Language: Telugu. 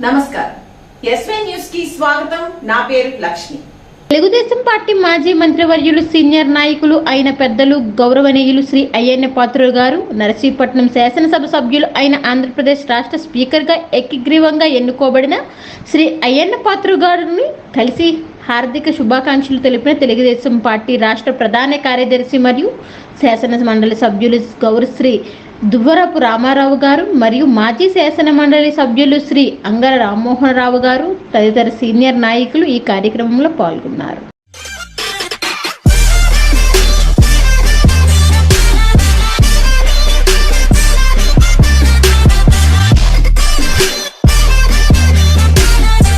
నమస్కారం. ఎస్వై న్యూస్కి స్వాగతం. నా పేరు లక్ష్మి. తెలుగుదేశం పార్టీ మాజీ మంత్రివర్యులు సీనియర్ నాయకులు అయిన పెద్దలు గౌరవనీయులు శ్రీ అయ్యన్న పాత్రుడు గారు నరసీపట్నం శాసనసభ సభ్యులు అయిన ఆంధ్రప్రదేశ్ రాష్ట్ర స్పీకర్గా ఏకగ్రీవంగా ఎన్నుకోబడిన శ్రీ అయ్యన్న పాత్రుడు గారిని కలిసి హార్దిక శుభాకాంక్షలు తెలిపిన తెలుగుదేశం పార్టీ రాష్ట్ర ప్రధాన కార్యదర్శి మరియు శాసన మండలి సభ్యులు గౌరశ్రీ దువ్వరపు రామారావు గారు మరియు మాజీ శాసన మండలి సభ్యులు శ్రీ అంగర రామ్మోహన్ రావు గారు తదితర సీనియర్ నాయకులు ఈ కార్యక్రమంలో పాల్గొన్నారు.